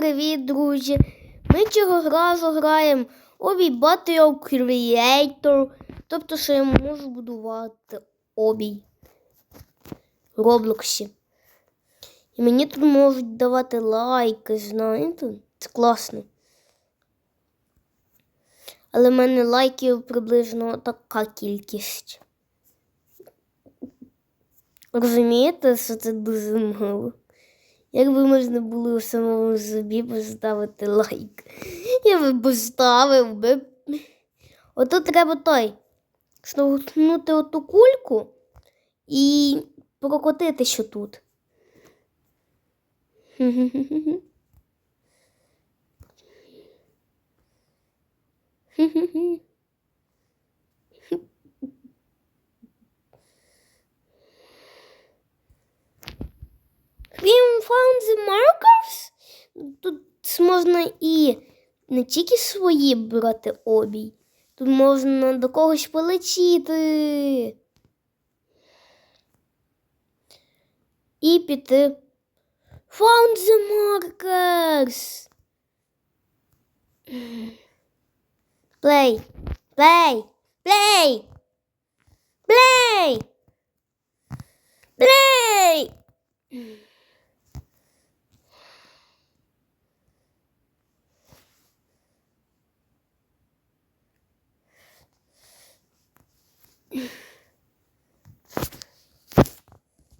привіт, друзі! Ми цього разу граємо обій Battle Creator. Тобто, що я можу будувати обій в Роблоксі. І мені тут можуть давати лайки, знаєте? Це класно. Але в мене лайків приблизно така кількість. Розумієте, що це дуже мало? Якби можна було самому собі поставити лайк, я би поставив би. Ото треба той. Штовхнути оту кульку і прокотити що тут. We found the markers? Тут можна і не тільки свої брати обій. Тут можна до когось полетіти. І піти. Found the markers. Play. Play. Play. Play. Play.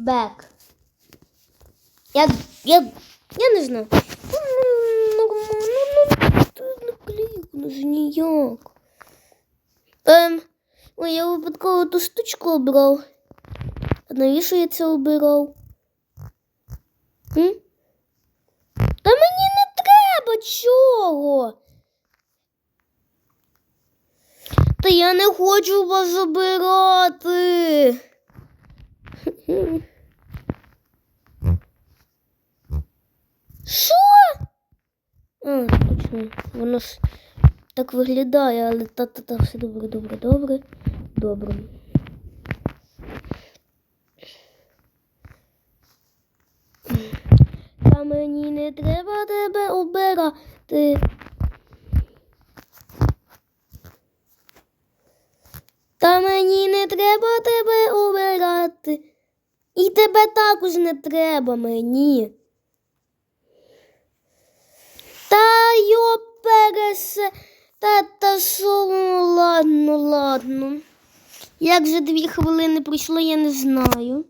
Back. Я, я, я не знаю. Нормально, клікну ж ніяк. Ем, ой, я випадково ту штучку обрав. А навіщо я це обирав? М? Та мені не треба чого. Та я не хочу вас обирати. Що? А, точно. Воно ж так виглядає, але та-та-та, все добре, добре, добре, добре. Та мені не треба тебе обирати. Та мені не треба тебе обирати. І тебе також не треба мені. Та йо пересе. Та та що, ну ладно, ладно. Як же дві хвилини пройшло, я не знаю.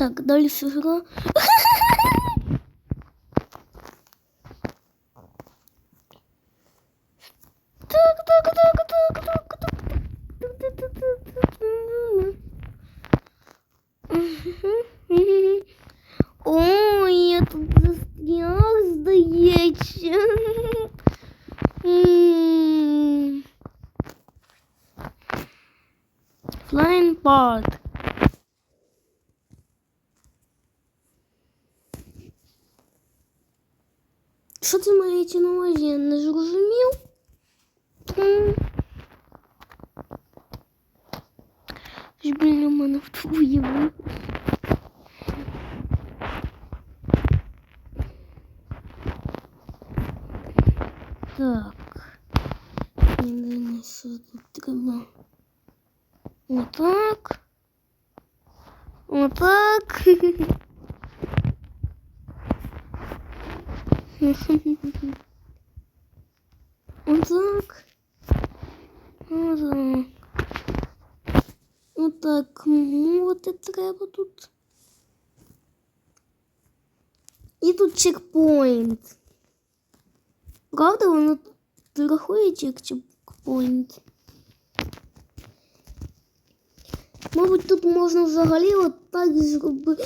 Так, дальше гра. Ж, мене в твоєму. Так. Що тут треба. Отак. Отак. Отак. треба тут. І тут чекпоінт. Правда, воно тут рахується як чекпоінт. Мабуть, тут можна взагалі отак зробити.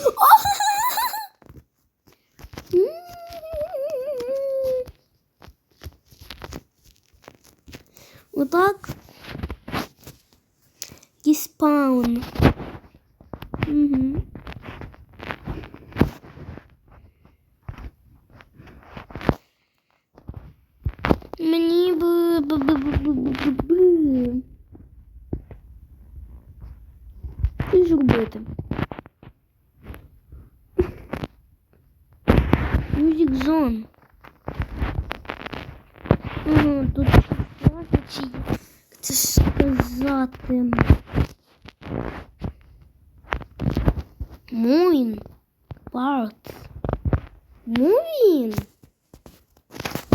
Отак. І спаун. це сказати. Муін. Парт. Муін.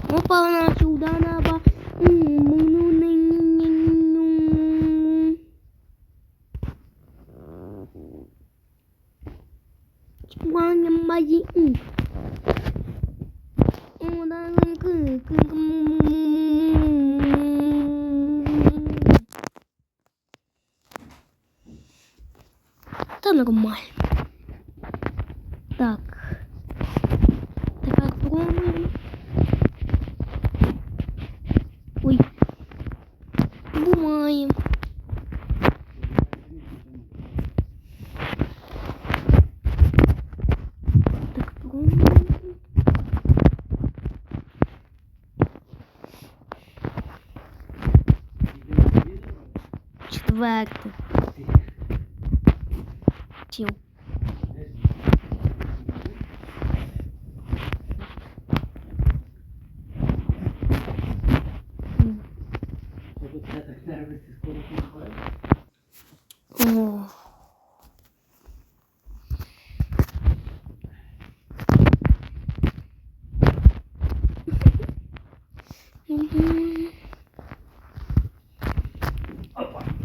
Опа, на сюда на ба. Маня мои. baktı. Tio.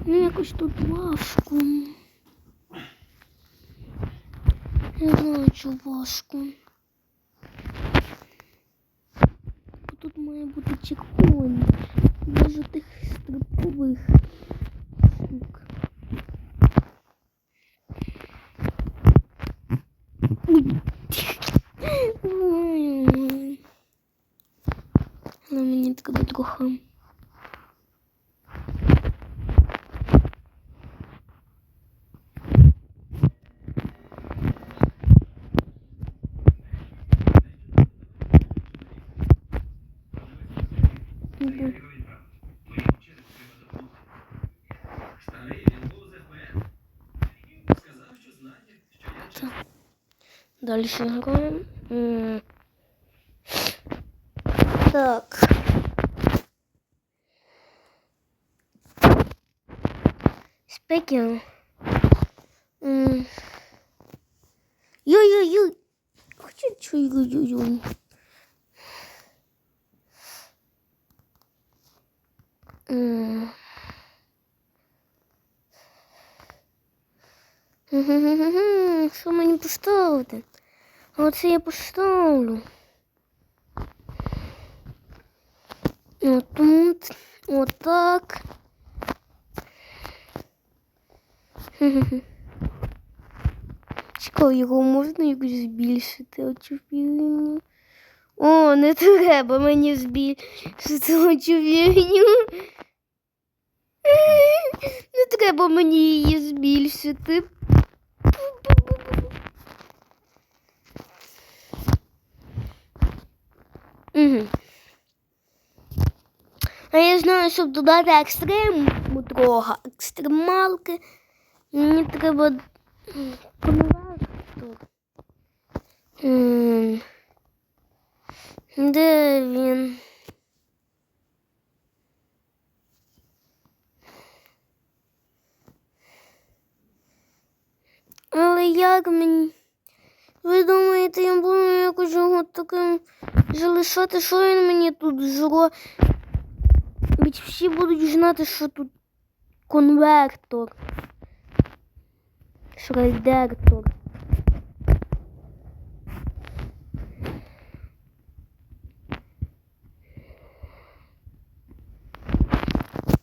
Ну, якось тут важко. Не знаю, що важко. Бо Тут має бути чекпоінт. Без тих стрибкових штук. Ой. Ой. Але мені треба трохи. Играем. М. Так. Спекер. М. Ой-ой-ой. Хочу что ой-ой-ой. М. Гм-гм-гм-гм. Що мені поставити? Оце я поставлю. Отут. Отак. Чекай, його можна якось збільшити очевидно. О, не треба мені збільшити очевидно. Не треба мені її збільшити. Знаю, щоб додати екстрему трохи, екстремалки, мені треба. М, Де він? Але як мені? Ви думаєте, я буду якось його таким залишати, що він мені тут зро? Хоч всі будуть знати, що тут конвертор. Шрайдертор.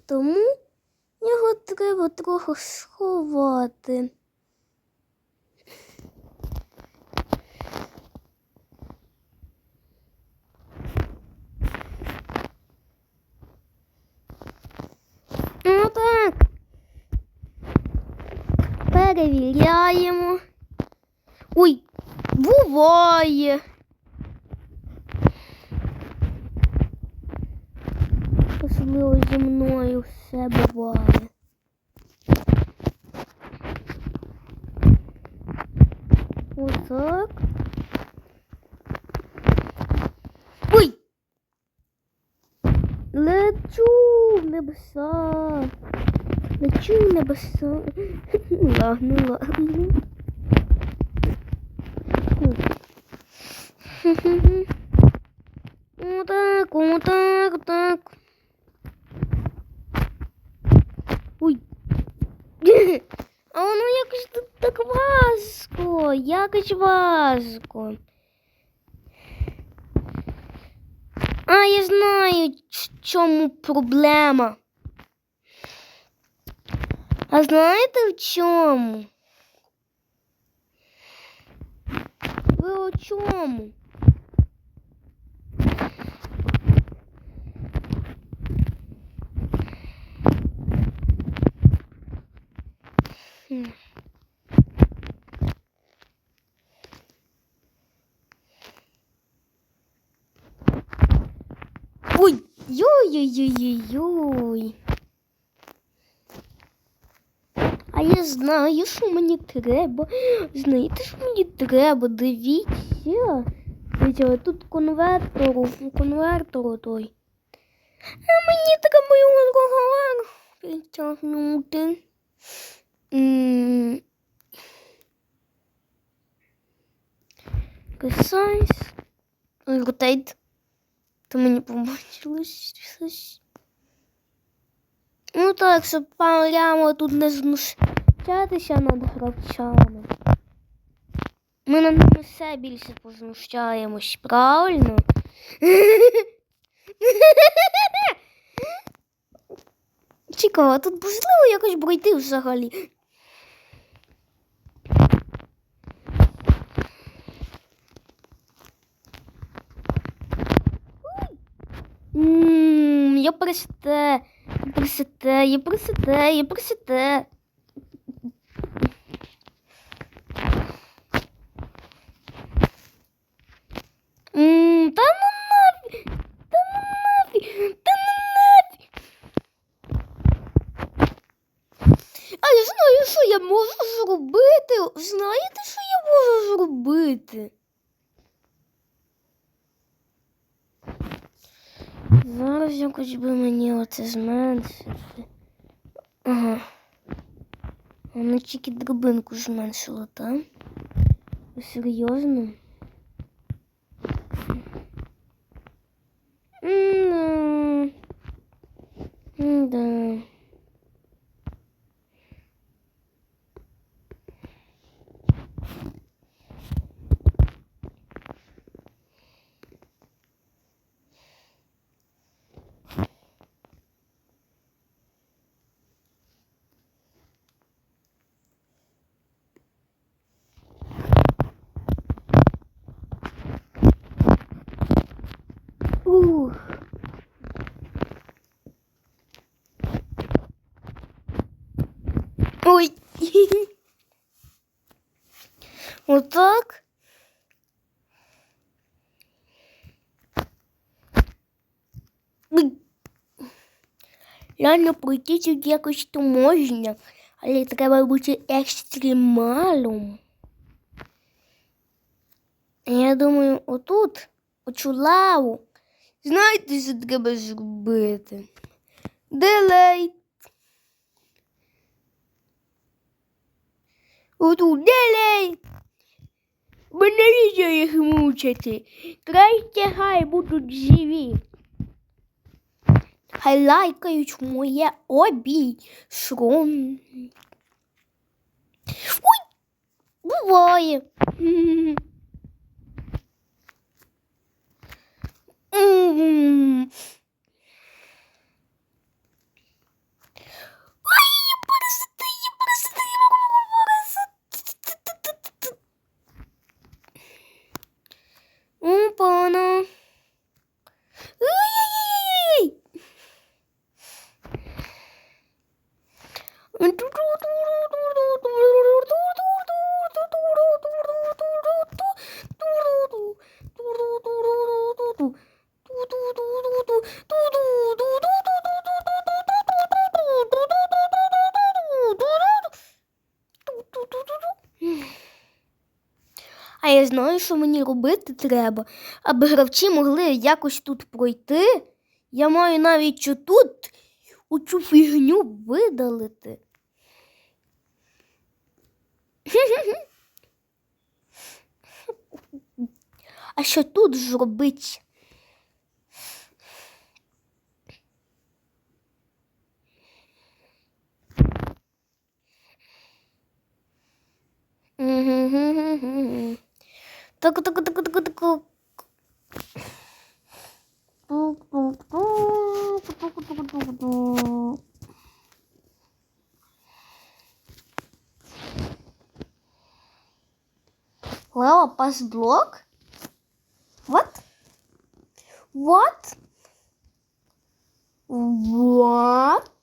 Тому його треба трохи сховати. Ну так. Перевіряємо. Ой, буває. Особливо зі мною все буває. Отак. Ой! Лечу в небеса. Лечу в небеса. Лагну, лагну. Отак, отак, так. Ой. А воно якось тут так важко. Якось важко. А, я знаю, в чому проблема. А знаєте в чому? Ви о чому? Хм. Ой, йой-йой-йой-йой. А я знаю, що мені треба. Знаєте, що мені треба? Дивіться. Дивіться, тут конвертор, конвертор той. А мені треба мою договор підтягнути. Precise. Rotate. То мені побачилось щось. Ну так, щоб прямо тут не знущатися над гравцями. Ми над ними все більше познущаємось, правильно? Цікаво, а тут можливо якось пройти взагалі. Ммм, я присте, я присте, я присте, я присте. Та ну нафіг, та ну нафіг, та ну нафіг. А я знаю, що я можу зробити. Знаєте, що я можу зробити? Зараз якось би мені оце зменшити. Ага. Воно тільки драбинку зменшило, так? Серйозно? М-да. М-да. Ой. Вот так. Ой. Реально пройти тут якось то можна, але треба бути екстремалом. Я думаю, отут, оцю лаву, знаєте, що треба зробити? Делей. Отут делей. Бо навіщо їх мучити? Краще хай будуть живі. хай лайкають моє обійшо. Ой, буває. М. А я знаю, що мені робити треба, аби гравці могли якось тут пройти. Я маю навіть отут у цю фігню видалити. А що тут зробить? Так, так, так, так, так. Лео, пас блок? What? What? What?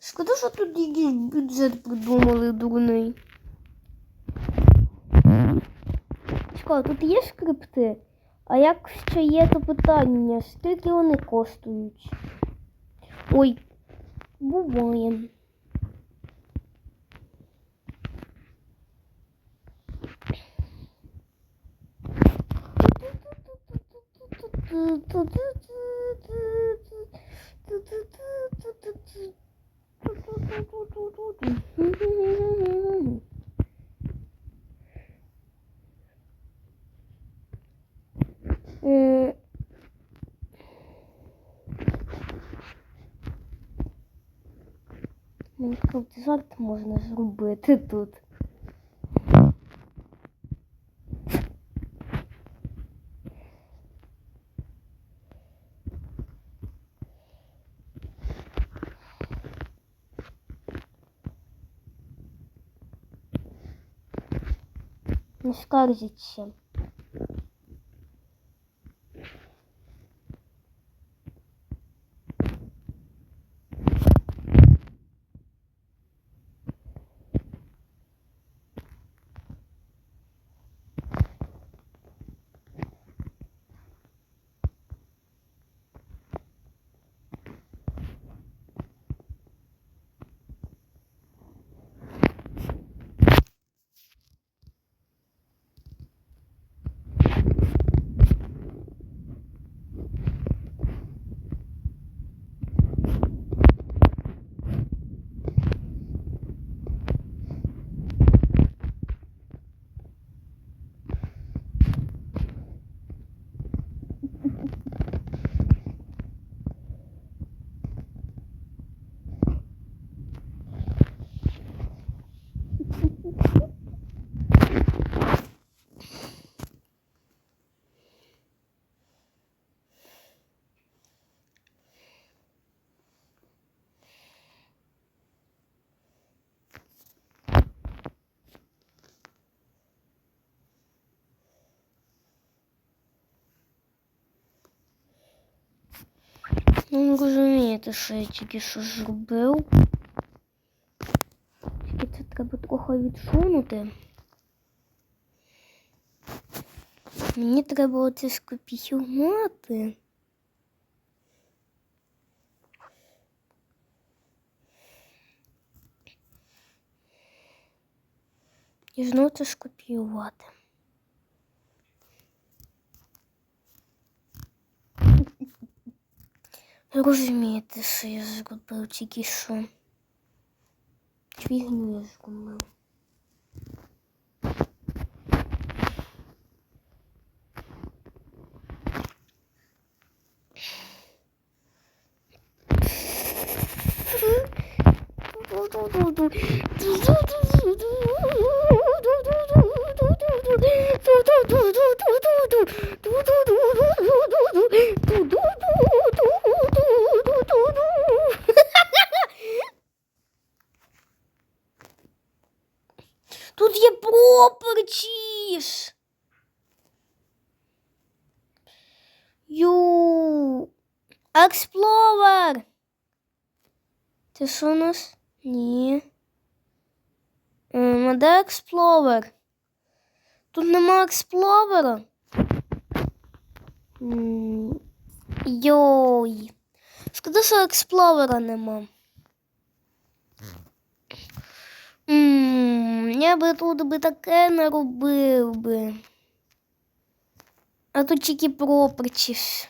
Шкода, що тут якийсь бюджет придумали дурний. Шкода, тут є скрипти? А як ще є, то питання, скільки вони коштують? Ой, буває. М, Майнкрафт жарт можна зробити тут. Не скаржіться. Ну, не розумієте, що я тільки що зробив. Тільки це треба трохи відсунути. Мені треба оце скопіювати. І знову це скопіювати. Розумієте, що я зробив тільки що. Фігню я зробив. Тут є проперчіш. Ю. Експловер. Це що у нас? Ні. А де експловер? Тут нема експловера. Йой. Шкода, що експловера нема. М, Я би тут би таке наробив би. А тут тільки проперчиш.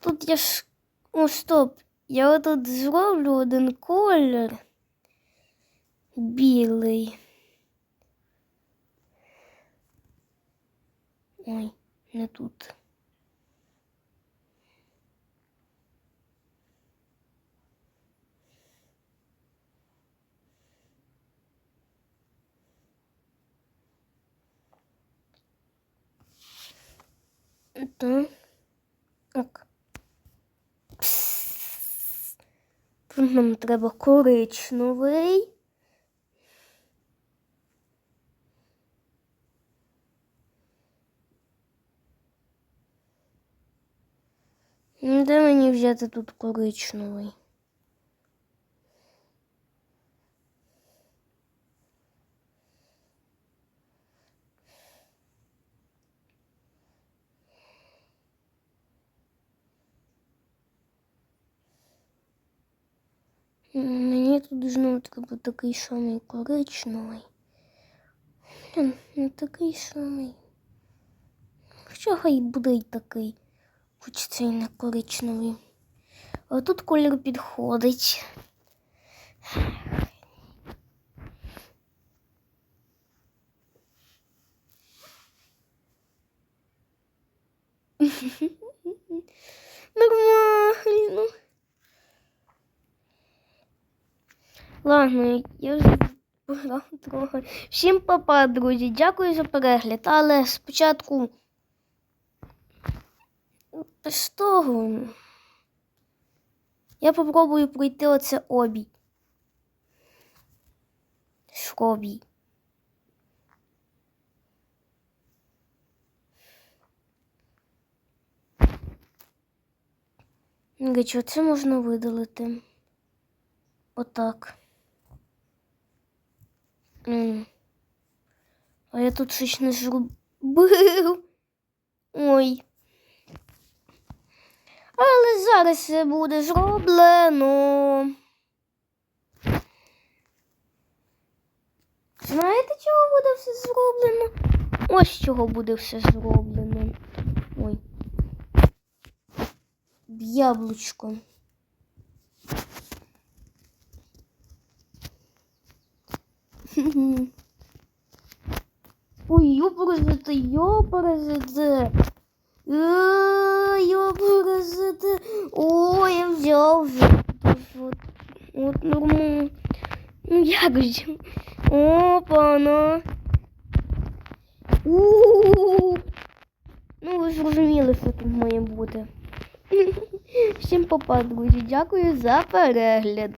Тут я ж. О, стоп. Я тут зроблю один колір. Білий. Ой, не тут. Так. Так. Пс. Тут нам треба коричневий. Ну, Де мені взяти тут коричневий? Мені тут знову треба такий самий коричневий. Блін, не такий самий. Хоча хай буде й такий, хоч це й не коричневий. А тут колір підходить. Нормально. Ладно, я вже пограв трохи. Всім папа, друзі. Дякую за перегляд. Але спочатку з того я попробую пройти оце обій. Шробій. Речі, це можна видалити. Отак. А я тут щось не зробив. Ой. Але зараз це буде зроблено. Знаєте, чого буде все зроблено? Ось чого буде все зроблено. Ой. Яблучко. Ой, ёпарасоте, ёпарасоте. Е, Ёпарасоте. Ой, я взяв вже. От, от нормально. Ну як же? Опа-на. У-у-у. Ну, ви зрозуміли, що тут має бути. Всім попа, друзі. Дякую за перегляд.